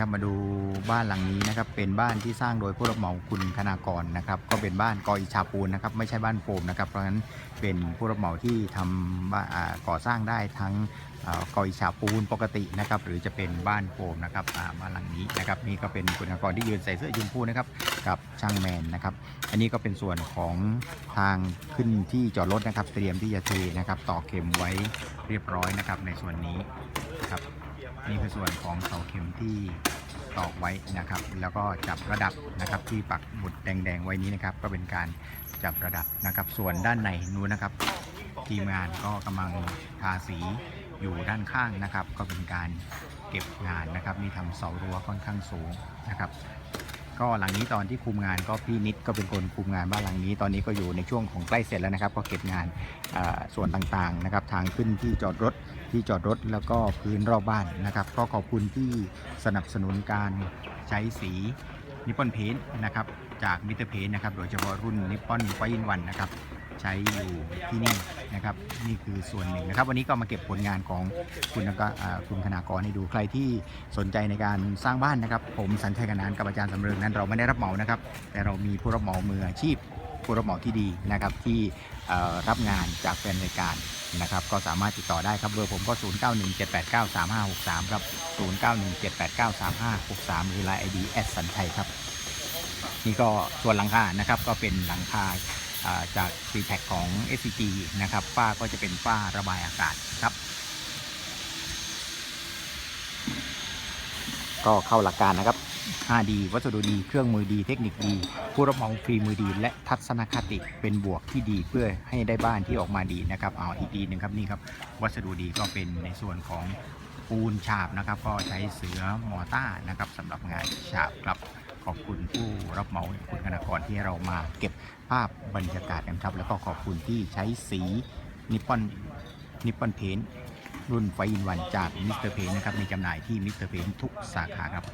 ครับมาดูบ้านหลังนี้นะครับเป็นบ้านที่สร้างโดยผู้รับเหมาคุณคณากรนะครับก็เป็นบ้านกออิชาปูนนะครับไม่ใช่บ้านโฟมนะครับเพราะฉะนั้นเป็นผู้รับเหมาที่ทำก่อสร้างได้ทั้งก่อกออิชาปูนปกตินะครับหรือจะเป็นบ้านโฟมนะครับอ่าบ้านหลังนี้นะครับนี่ก็เป็นคุณคณากรที่ยืนใส่เสื้อยืมพูนะครับกับช่างแมนนะครับอันนี้ก็เป็นส่วนของทางขึ้นที่จอดรถนะครับเตรียมที่จะเทนะครับต่อเข็มไว้เรียบร้อยนะครับในส่วนนี้นะครับ นี่คือส่วนของเสาเข็มที่ตอกไว้นะครับ แล้วก็จับระดับนะครับที่ปักหมุดแดงๆไว้นี้นะครับ ก็เป็นการจับระดับนะครับ ส่วนด้านในนู้นนะครับ ทีมงานก็กำลังทาสีอยู่ด้านข้างนะครับ ก็เป็นการเก็บงานนะครับนี่ทำเสารั้วค่อนข้างสูงนะครับ ก็หลังนี้ตอนที่คุมงานก็พี่นิดก็เป็นคนคุมงานบ้านหลังนี้ ตอนนี้ก็อยู่ในช่วงของใกล้เสร็จแล้วนะครับก็เก็บงานส่วนต่างๆนะครับทางขึ้นที่จอดรถที่จอดรถแล้วก็พื้นรอบบ้านนะครับ ก็ขอบคุณที่สนับสนุนการใช้สีนิปปอนเพนนะครับ จากมิเตอร์เพนนะครับ โดยเฉพาะรุ่นนิปปอนไฟอินวันนะครับ ใช้อยู่ที่นี่นะครับ นี่คือส่วนหนึ่งนะครับ วันนี้ก็มาเก็บผลงานของคุณกอ่าคุณคณากรให้ดูใครที่สนใจในการสร้างบ้านนะครับ ผมสันชัยกนานกับอาจารย์สำเริงนั้นเราไม่ได้รับเหมานะครับ แต่เรามีผู้รับเหมามืออาชีพผู้รับเหมาที่ดีนะครับที่รับงานจากแฟนรายการนะครับก็สามารถติดต่อได้ครับเบอร์ผมก็ 0917893563 ครับ 0917893563หรือ Line ID แอดสันชัยครับ นี่ก็ส่วนหลังคานะครับก็เป็นหลังคาจาก c p a c ของ SCG นะครับฝ้าก็จะเป็นฝ้าระบายอากาศครับ ก็เข้าหลักการนะครับ 5D วัสดุดี เครื่องมือดี เทคนิคดี ผู้รับเหมาฟรีมือดี และทัศนคติเป็นบวกที่ดีเพื่อให้ได้บ้านที่ออกมาดีนะครับเอาอีกดีหนึ่งครับนี่ครับวัสดุดีก็เป็นในส่วนของปูนฉาบนะครับ ก็ใช้เสือมอต้านะครับสำหรับงานฉาบครับ อบคุณผู้รับเหมาอย่างคุณธนากรที่เรามาเก็บภาพบรรยากาศกันครับ แล้วก็ขอบคุณที่ใช้สีนิปปอนนิปปอนเพนรุ่นไฟอินวันจากมิสเตอร์เพนนะครับมีจำหน่ายที่มิสเตอร์เพนทุกสาขาครับ